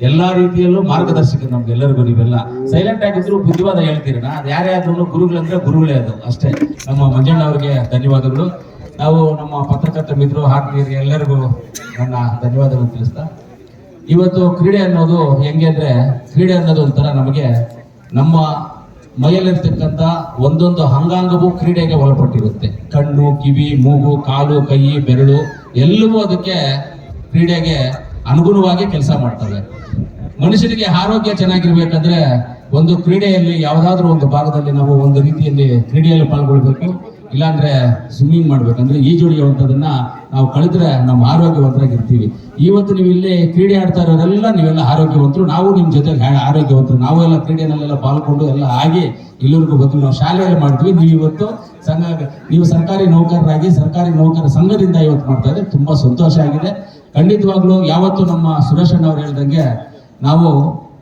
ಎಲ್ಲಾ ರೀತಿಯಲ್ಲೂ ಮಾರ್ಗದರ್ಶಕ ನಮ್ಗೆ ಎಲ್ಲರಿಗೂ ನೀವೆಲ್ಲ ಸೈಲೆಂಟ್ ಆಗಿದ್ರು ಬುದ್ಧಿವಾದ ಹೇಳ್ತೀರಣ ಅದು ಯಾರೇ ಆದ್ರೂ ಗುರುಗಳಂದ್ರೆ ಗುರುಗಳೇ ಅದು ಅಷ್ಟೇ. ನಮ್ಮ ಮಂಜಣ್ಣ ಅವರಿಗೆ ಧನ್ಯವಾದಗಳು. ನಾವು ನಮ್ಮ ಪತ್ರಕರ್ತ ಮಿತ್ರರು ಆತ್ಮೀಯರಿಗೆ ಎಲ್ಲರಿಗೂ ನನ್ನ ಧನ್ಯವಾದಗಳು ತಿಳಿಸ್ತಾ. ಇವತ್ತು ಕ್ರೀಡೆ ಅನ್ನೋದು ಹೆಂಗೆ ಅಂದ್ರೆ ಕ್ರೀಡೆ ಅನ್ನೋದು ಒಂಥರ ನಮಗೆ ನಮ್ಮ ಮೈಯಲ್ಲಿರ್ತಕ್ಕಂಥ ಒಂದೊಂದು ಅಂಗಾಂಗವೂ ಕ್ರೀಡೆಗೆ ಒಳಪಟ್ಟಿರುತ್ತೆ. ಕಣ್ಣು, ಕಿವಿ, ಮೂಗು, ಕಾಲು, ಕೈ, ಬೆರಳು ಎಲ್ಲವೂ ಅದಕ್ಕೆ ಕ್ರೀಡೆಗೆ ಅನುಗುಣವಾಗಿ ಕೆಲಸ ಮಾಡ್ತವೆ. ಮನುಷ್ಯನಿಗೆ ಆರೋಗ್ಯ ಚೆನ್ನಾಗಿರ್ಬೇಕಂದ್ರೆ ಒಂದು ಕ್ರೀಡೆಯಲ್ಲಿ ಯಾವುದಾದ್ರೂ ಒಂದು ಭಾಗದಲ್ಲಿ ನಾವು ಒಂದು ರೀತಿಯಲ್ಲಿ ಕ್ರೀಡೆಯಲ್ಲಿ ಪಾಲ್ಗೊಳ್ಬೇಕು. ಇಲ್ಲಾಂದ್ರೆ ಸ್ವಿಮ್ಮಿಂಗ್ ಮಾಡ್ಬೇಕಂದ್ರೆ ಈಜು ನಾವು ಕಳೆದ್ರೆ ನಮ್ಮ ಆರೋಗ್ಯವಂತರಾಗಿರ್ತೀವಿ. ಇವತ್ತು ನೀವು ಇಲ್ಲಿ ಕ್ರೀಡೆ ಆಡ್ತಾ ಇರೋರೆಲ್ಲ ನೀವೆಲ್ಲ ಆರೋಗ್ಯವಂತರು. ನಾವು ನಿಮ್ಮ ಜೊತೆಗೆ ಆ- ಆರೋಗ್ಯವಂತರು. ನಾವು ಎಲ್ಲ ಕ್ರೀಡೆನಲ್ಲೆಲ್ಲ ಪಾಲ್ಗೊಂಡು ಎಲ್ಲ ಆಗಿ ಇಲ್ಲಿವರೆಗೂ ಬಂದ್ವಿ ನಾವು ಶಾಲೆಯಲ್ಲಿ ಮಾಡಿದ್ವಿ ನೀವು ಇವತ್ತು ಸಂಘ, ನೀವು ಸರ್ಕಾರಿ ನೌಕರರಾಗಿ ಸರ್ಕಾರಿ ನೌಕರ ಸಂಘದಿಂದ ಇವತ್ತು ಮಾಡ್ತಾ ಇದ್ರೆ ತುಂಬಾ ಸಂತೋಷ ಆಗಿದೆ. ಖಂಡಿತವಾಗ್ಲೂ ಯಾವತ್ತು ನಮ್ಮ ಸುರೇಶ್ ಅಣ್ಣ ಅವ್ರು ಹೇಳ್ದಂಗೆ ನಾವು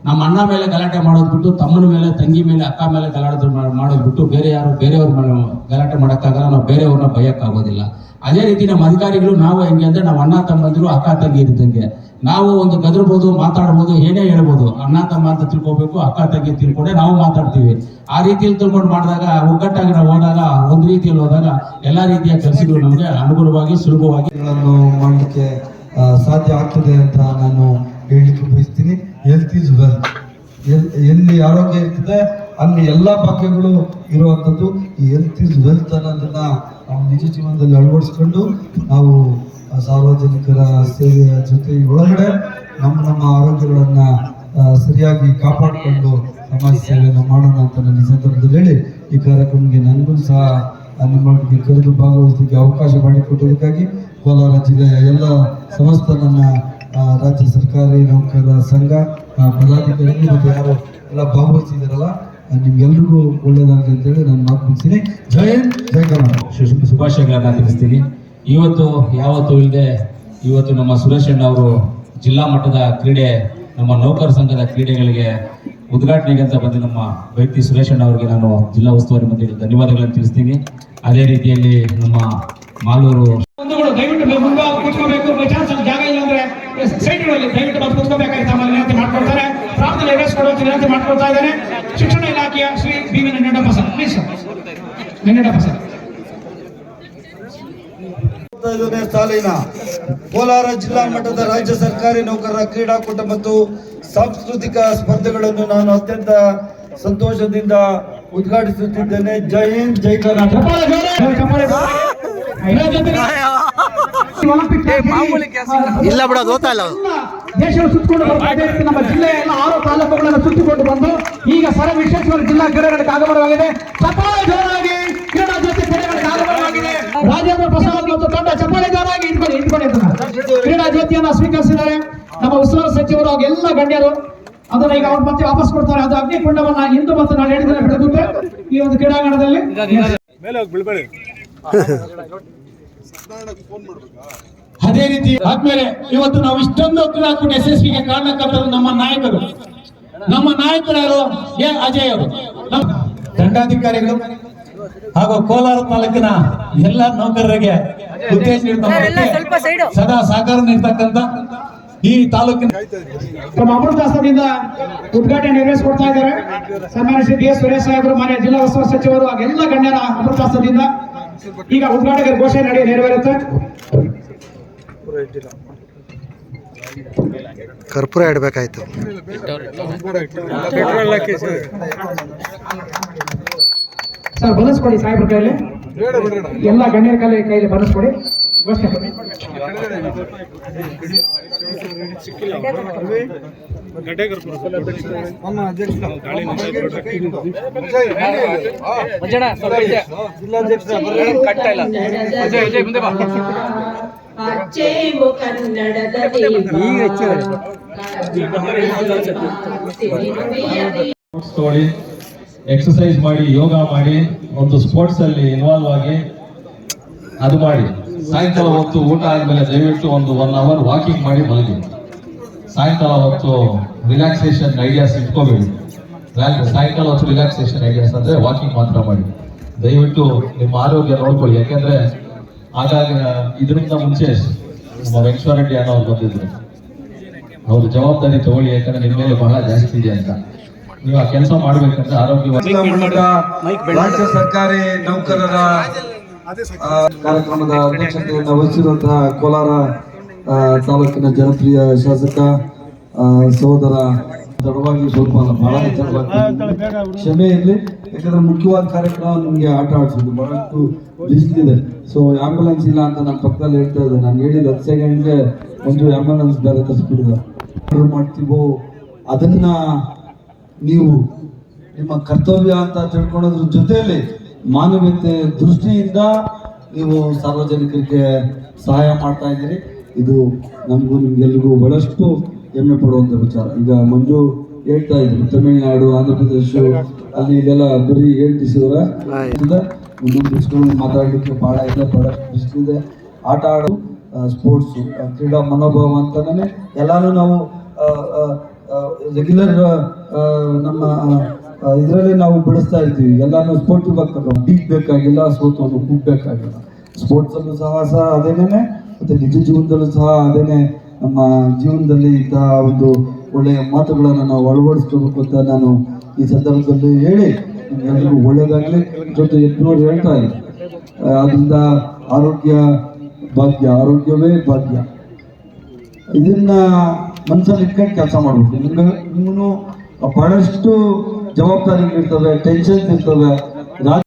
ನಮ್ಮ ಅಣ್ಣ ಮೇಲೆ ಗಲಾಟೆ ಮಾಡೋದು ಬಿಟ್ಟು ತಮ್ಮನ ಮೇಲೆ, ತಂಗಿ ಮೇಲೆ, ಅಕ್ಕ ಮೇಲೆ ಗಲಾಟೆ ಮಾಡೋದು ಬಿಟ್ಟು ಬೇರೆ ಯಾರು, ಬೇರೆಯವ್ರ ಮೇಲೆ ಗಲಾಟೆ ಮಾಡೋಕ್ಕಾಗಲ್ಲ, ನಾವು ಬೇರೆಯವ್ರನ್ನ ಭಯಕ್ಕಾಗೋದಿಲ್ಲ ಅದೇ ರೀತಿ ನಮ್ಮ ಅಧಿಕಾರಿಗಳು, ನಾವು ಹೆಂಗೆ ಅಂದ್ರೆ ನಾವು ಅಣ್ಣ ತಮ್ಮಂದಿರು, ಅಕ್ಕ ತಂಗಿ ಇದ್ದಂಗೆ. ನಾವು ಒಂದು ಗದರ್ಬೋದು, ಮಾತಾಡ್ಬೋದು, ಏನೇ ಹೇಳ್ಬೋದು, ಅಣ್ಣ ತಮ್ಮ ಅಂತ ತಿಳ್ಕೊಬೇಕು, ಅಕ್ಕ ತಂಗಿ ತಿಳ್ಕೊಂಡೆ ನಾವು ಮಾತಾಡ್ತೀವಿ. ಆ ರೀತಿಯಲ್ಲಿ ತಿಳ್ಕೊಂಡು ಮಾಡಿದಾಗ, ಒಗ್ಗಟ್ಟಾಗಿ ನಾವು ಹೋದಾಗ, ಒಂದು ರೀತಿಯಲ್ಲಿ ಹೋದಾಗ, ಎಲ್ಲಾ ರೀತಿಯ ಕೆಲಸಗಳು ನಮಗೆ ಅನುಗುಣವಾಗಿ, ಸುಲಭವಾಗಿ ಮಾಡಲಿಕ್ಕೆ ಸಾಧ್ಯ ಆಗ್ತದೆ ಅಂತ ನಾನು ಹೇಳಿಕ್ಕೆ ಬಯಸ್ತೀನಿ. ಹೆಲ್ತ್ ಈಸ್ ವೆಲ್ತ್ ಎಲ್ಲಿ ಆರೋಗ್ಯ ಇರ್ತದೆ, ಅಲ್ಲಿ ಎಲ್ಲ ಭಾಗ್ಯಗಳು ಇರುವಂಥದ್ದು ಈ ಹೆಲ್ತ್ ಈಸ್ ವೆಲ್ತ್ ಅನ್ನೋದನ್ನ ನಾವು ನಿಜ ಜೀವನದಲ್ಲಿ ಅಳವಡಿಸ್ಕೊಂಡು ನಾವು ಸಾರ್ವಜನಿಕರ ಸೇವೆಯ ಜೊತೆ ಒಳಗಡೆ ನಮ್ಮ ನಮ್ಮ ಆರೋಗ್ಯಗಳನ್ನು ಸರಿಯಾಗಿ ಕಾಪಾಡಿಕೊಂಡು ಸಮಾಜ ಸೇವೆಯನ್ನು ಮಾಡೋಣ ಅಂತ ನನ್ನ ಸಂದರ್ಭದಲ್ಲಿ ಹೇಳಿ ಈ ಕಾರ್ಯಕ್ರಮಕ್ಕೆ ನನಗೂ ಸಹ ನಮ್ಮೊಟ್ಟಿಗೆ ಕರೆದು ಭಾಗವಹಿಸಲಿಕ್ಕೆ ಅವಕಾಶ ಮಾಡಿಕೊಟ್ಟಿದ್ದಕ್ಕಾಗಿ ಕೋಲಾರ ಜಿಲ್ಲೆಯ ಎಲ್ಲ ಸಮಸ್ತ ನನ್ನ ರಾಜ್ಯ ಸರ್ಕಾರಿ ನೌಕರರ ಸಂಘ ಪದಾಧಿಕಾರಿಗಳು ಮತ್ತು ಯಾರು ಎಲ್ಲ ಭಾಗವಹಿಸಿದಾರಲ್ಲ ನಿಮ್ಗೆಲ್ರಿಗೂ ಒಳ್ಳೇದಾಗಲಿ ಅಂತೇಳಿ ನಾನು ಮಾತು ಮುಗಿಸ್ತೀನಿ ಜಯ ಜಯ ಜೈ ಕರ್ನಾಟಕ ಶು- ತಿಳಿಸ್ತೀನಿ. ಇವತ್ತು ಯಾವತ್ತೂ ಇಲ್ಲದೆ ಇವತ್ತು ನಮ್ಮ ಸುರೇಶ್ ಅಣ್ಣ ಅವರು ಜಿಲ್ಲಾ ಮಟ್ಟದ ಕ್ರೀಡೆ, ನಮ್ಮ ನೌಕರ ಸಂಘದ ಕ್ರೀಡೆಗಳಿಗೆ ಉದ್ಘಾಟನೆಗೆ ಅಂತ ಬಂದು ನಮ್ಮ ವ್ಯಕ್ತಿ ಸುರೇಶ್ ಅಣ್ಣ ಅವರಿಗೆ ನಾನು ಜಿಲ್ಲಾ ಉಸ್ತುವಾರಿ ಮಂತ್ರಿ ಧನ್ಯವಾದಗಳನ್ನು ತಿಳಿಸ್ತೀನಿ. ಅದೇ ರೀತಿಯಲ್ಲಿ ನಮ್ಮ ಮಾಲೂರು ಬಂಧುಗಳು ದಯವಿಟ್ಟು ನೀವು ಮುಂದೆ ಕೂತ್ಕೋಬೇಕು. ಬೈ ಚಾನ್ಸ್ ಜಾಗ ಇಲ್ಲ ಅಂದ್ರೆ ಸೈಡ್ಗಳಲ್ಲಿ ದಯವಿಟ್ಟು ಬಂದು ಕೂತ್ಕೋಬೇಕಾಗಿ ತಮ್ಮಲ್ಲಿ ವಿನಂತಿ ಮಾಡ್ಕೊಳ್ತಾರೆ. ಪ್ರಾರ್ಥನೆ ನೆರವೇರಿಸಿಕೊಡುವಂತ ವಿನಂತಿ ಮಾಡ್ಕೊಳ್ತಾ ಇದ್ದಾರೆ ಶಿಕ್ಷಣ ಇಲಾಖೆಯ Shri B V sir please sir Nanjanappa sir. ಸಾಲಿನ ಕೋಲಾರ ಜಿಲ್ಲಾ ಮಟ್ಟದ ರಾಜ್ಯ ಸರ್ಕಾರಿ ನೌಕರರ ಕ್ರೀಡಾಕೂಟ ಮತ್ತು ಸಾಂಸ್ಕೃತಿಕ ಸ್ಪರ್ಧೆಗಳನ್ನು ನಾನು ಅತ್ಯಂತ ಸಂತೋಷದಿಂದ ಉದ್ಘಾಟಿಸುತ್ತಿದ್ದೇನೆ. ಜೈ ಹಿಂದ್ ಜೈ ಕರ್ನಾಟಕ. ಇಲ್ಲ. ಬಿಡು ಗೊತ್ತಾ ಇಲ್ಲ ಅದು. ಸುತ್ತಿಕೊಂಡು ಬರ್ತಾ ಇದೆ ನಮ್ಮ ಜಿಲ್ಲೆಯ ಎಲ್ಲ ಆರು ತಾಲೂಕುಗಳನ್ನು ಸುತ್ತಿಕೊಂಡು ಬಂದು ಈಗ ಸರ ವಿಶ್ವೇಶ್ವರ ಜಿಲ್ಲಾ ಕ್ರೀಡೆಗಳಿಗೆ ಆಗಮನವಾಗಿದೆ. ಚಪ್ಪಾಳೆ ಜೋರಾಗಿ ಕ್ರೀಡಾ ಜೊತೆ ಕ್ರೀಡೆಗಳಿಗೆ ಆಗಮನವಾಗಿದೆ. ರಾಜೇಂದ್ರ ಪ್ರಸಾದ್ ಮತ್ತು ತಂಡ ಚಪ್ಪಾಳೆ ಜೋರಾಗಿ. ಜ್ಯೋತಿಯನ್ನ ಸ್ವೀಕರಿಸಿದ್ದಾರೆ. ನಮ್ಮ ಉಸ್ತುವಾರಿ ಸಚಿವರು ಹಾಗೂ ಎಲ್ಲ ಗಣ್ಯರು ಅದನ್ನ ಈಗ ಅವ್ರು ಮತ್ತೆ ವಾಪಸ್ ಕೊಡ್ತಾರೆ. ಅದು ಅಗ್ನಿಕುಂಡವನ್ನ ಇಂದು ಮತ್ತು ನಾಳೆ ಎರಡು ದಿನ ಬೆಳಗುತ್ತೆ ಈ ಒಂದು ಕ್ರೀಡಾಂಗಣದಲ್ಲಿ. ಅದೇ ರೀತಿ ಆದ್ಮೇಲೆ ಇವತ್ತು ನಾವು ಇಷ್ಟೊಂದು ಕ್ರೀಡಾಕೂಟ ಯಶಸ್ವಿಗೆ ಕಾರಣಕರ್ತರು ನಮ್ಮ ನಾಯಕರು. ನಮ್ಮ ನಾಯಕರು ಯಾರು? ಎ. ಅಜಯ್ ಅವರು. ನಮ್ಮ ದಂಡಾಧಿಕಾರಿಗಳು ಹಾಗೂ ಕೋಲಾರ ತಾಲೂಕಿನ ಎಲ್ಲ ನೌಕರರಿಗೆ ನೀಡ್ತಾ ಸದಾ ಸಹಕಾರ ನೀಡ್ತಕ್ಕಂತ ಈ ತಾಲೂಕಿನ ತಮ್ಮ ಅಮೃತಾಸನದಿಂದ ಉದ್ಘಾಟನೆ ನೆರವೇರಿಸಿಕೊಡ್ತಾ ಇದ್ದಾರೆ. ಸನ್ಮಾನ್ಯ ಶ್ರೀ ಬಿ ಎಸ್ ಸುರೇಶ್ ಸಾಹೇಬರು ಮಾನ್ಯ ಜಿಲ್ಲಾ ಉಸ್ತುವಾರಿ ಸಚಿವರು ಹಾಗೆಲ್ಲ ಎಲ್ಲ ಗಣ್ಯರ ಅಮೃತಾಸನದಿಂದ ಈಗ ಉದ್ಘಾಟಕರ ಘೋಷಣೆ ನಡೆಯ ನೆರವೇರುತ್ತೆ. ಕರ್ಪೂರ ಇಡಬೇಕಾಯ್ತು. ಸರ್ ಬಳಸ್ಕೊಡಿ ಸಾಹೇಬ್ರ ಕೈಯಲ್ಲಿ ಎಲ್ಲ ಗಣ್ಯರ ಕಾಲ ಕೈಲಿ ಬಳಸ್ಕೊಡಿ ಘೋಷಣೆ ಎಕ್ಸಸೈಸ್ ಮಾಡಿ, ಯೋಗ ಮಾಡಿ, ಒಂದು ಸ್ಪೋರ್ಟ್ಸ್ ಅಲ್ಲಿ ಇನ್ವಾಲ್ವ್ ಆಗಿ ಅದು ಮಾಡಿ. ಸಾಯಂಕಾಲ ಹೊತ್ತು ಊಟ ಆದ್ಮೇಲೆ ದಯವಿಟ್ಟು ಒಂದು ಒನ್ ಅವರ್ ವಾಕಿಂಗ್ ಮಾಡಿ ಮಲಗಿ. ಸಾಯಂಕಾಲ ಹೊತ್ತು ರಿಲ್ಯಾಕ್ಸೇಷನ್ ಐಡಿಯಾಸ್ ಇಟ್ಕೋಬೇಡಿ. ಸಾಯಂಕಾಲ ಹೊತ್ತು ರಿಲ್ಯಾಕ್ಸೇಷನ್ ಐಡಿಯಾಸ್ ಅಂದ್ರೆ ವಾಕಿಂಗ್ ಮಾತ್ರ ಮಾಡಿ. ದಯವಿಟ್ಟು ನಿಮ್ಮ ಆರೋಗ್ಯ ನೋಡ್ಕೊಳ್ಳಿ. ಯಾಕೆಂದ್ರೆ ಆಗಾಗ ಇದರಿಂದ ಮುಂಚೆ ನಮ್ಮ ವೆಂಕಟರೆಡ್ಡಿ ಅನ್ನೋರು ಬಂದಿದ್ರು. ಅವ್ರ ಜವಾಬ್ದಾರಿ ತಗೊಳ್ಳಿ, ಯಾಕಂದ್ರೆ ನಿಮ್ಮ ಮೇಲೆ ಬಹಳ ಜಾಸ್ತಿ ಇದೆ ಅಂತ. ನೀವು ಆ ಕೆಲಸ ಮಾಡ್ಬೇಕಂದ್ರೆ ಆರೋಗ್ಯವಾಗಿ ರಾಜ್ಯ ಸರ್ಕಾರಿ ನೌಕರರ ಕಾರ್ಯಕ್ರಮದ ಅಧ್ಯಕ್ಷತೆಯನ್ನು ವಹಿಸಿರುವಂತಹ ಕೋಲಾರ ತಾಲೂಕಿನ ಜನಪ್ರಿಯ ಶಾಸಕ ಸಹೋದರ ತಡವಾಗಿ ಸ್ವಲ್ಪ ಬಹಳ ಕ್ಷಮೆ ಇರಲಿ. ಯಾಕಂದ್ರೆ ಮುಖ್ಯವಾದ ಕಾರ್ಯಕ್ರಮ ನಿಮಗೆ ಆಟ ಆಡಿಸೋದು ಬಹಳಷ್ಟು ಬಿಸಿಲಿದೆ ಸೊ ಆಂಬ್ಯುಲೆನ್ಸ್ ಇಲ್ಲ ಅಂತ ನಾನು ಪಕ್ಕದಲ್ಲಿ ಹೇಳ್ತಾ ಇದ್ದೆ. ನಾನು ಹೇಳಿದ ಹತ್ತು ಸೆಕೆಂಡ್ಗೆ ಒಂದು ಆಂಬುಲೆನ್ಸ್ ಬೇರೆ ತರಿಸ್ಬಿಡಿದ ಮಾಡ್ತೀವೋ ಅದನ್ನ ನೀವು ನಿಮ್ಮ ಕರ್ತವ್ಯ ಅಂತ ತಿಳ್ಕೊಳ್ಳೋದ್ರ ಜೊತೆಯಲ್ಲಿ ಮಾನವೀಯತೆ ದೃಷ್ಟಿಯಿಂದ ನೀವು ಸಾರ್ವಜನಿಕರಿಗೆ ಸಹಾಯ ಮಾಡ್ತಾ ಇದ್ದೀರಿ. ಇದು ನಮಗೂ ನಿಮ್ಗೆಲ್ರಿಗೂ ಬಹಳಷ್ಟು ಹೆಮ್ಮೆ ಪಡುವಂಥ ವಿಚಾರ. ಈಗ ಮಂಜು ಹೇಳ್ತಾ ಇದ್ರು ತಮಿಳುನಾಡು ಆಂಧ್ರ ಪ್ರದೇಶ ಅಲ್ಲಿ ಇದೆಲ್ಲ ಬರೀ ಹೇಳ್ತಿಸಿದ್ರ. ಮುಂದೊಂದು ಮಾತಾಡಲಿಕ್ಕೆ ಭಾಳ ಇದೆ ಬಹಳಷ್ಟು ಬಿಸಿಲಿದೆ ಆಟ ಆಡು ಸ್ಪೋರ್ಟ್ಸು ಕ್ರೀಡಾ ಮನೋಭಾವ ಅಂತಾನೆ ಎಲ್ಲಾನು ನಾವು ರೆಗ್ಯುಲರ್ ನಮ್ಮ ಇದರಲ್ಲಿ ನಾವು ಬಳಸ್ತಾ ಇರ್ತೀವಿ. ಎಲ್ಲಾನು ಸ್ಪೋರ್ಟ್ ಬೇಕಾಗಿಲ್ಲ ಬೀಗ್ ಬೇಕಾಗಿಲ್ಲ ಸೋತವನ್ನು ಕೂಗ್ಬೇಕಾಗಿಲ್ಲ ಸ್ಪೋರ್ಟ್ಸ್ ಅಲ್ಲೂ ಸಹ ಸಹ ಅದೇನೇ ಮತ್ತೆ ನಿಜ ಜೀವನದಲ್ಲೂ ಸಹ ಅದೇನೆ ನಮ್ಮ ಜೀವನದಲ್ಲಿ ಇಂತಹ ಒಂದು ಒಳ್ಳೆಯ ಮಾತುಗಳನ್ನು ನಾವು ಅಳವಡಿಸ್ಕೋಬೇಕು ಅಂತ ನಾನು ಈ ಸಂದರ್ಭದಲ್ಲಿ ಹೇಳಿ ಎಲ್ಲರಿಗೂ ಒಳ್ಳೇದಾಗಲಿ. ಜೊತೆ ಎತ್ನೋರು ಹೇಳ್ತಾ ಇಲ್ಲ ಅದರಿಂದ ಆರೋಗ್ಯ ಭಾಗ್ಯ, ಆರೋಗ್ಯವೇ ಭಾಗ್ಯ. ಇದನ್ನ ಮನಸ್ಸಲ್ಲಿ ಇಟ್ಕೊಂಡು ಕೆಲಸ ಮಾಡಬೇಕು. ನಿಮ್ಗೆ ನಿಮ್ಮನ್ನು ಬಹಳಷ್ಟು ಜವಾಬ್ದಾರಿಗಳಿರ್ತವೆ ಟೆನ್ಷನ್ಸ್ ಇರ್ತವೆ.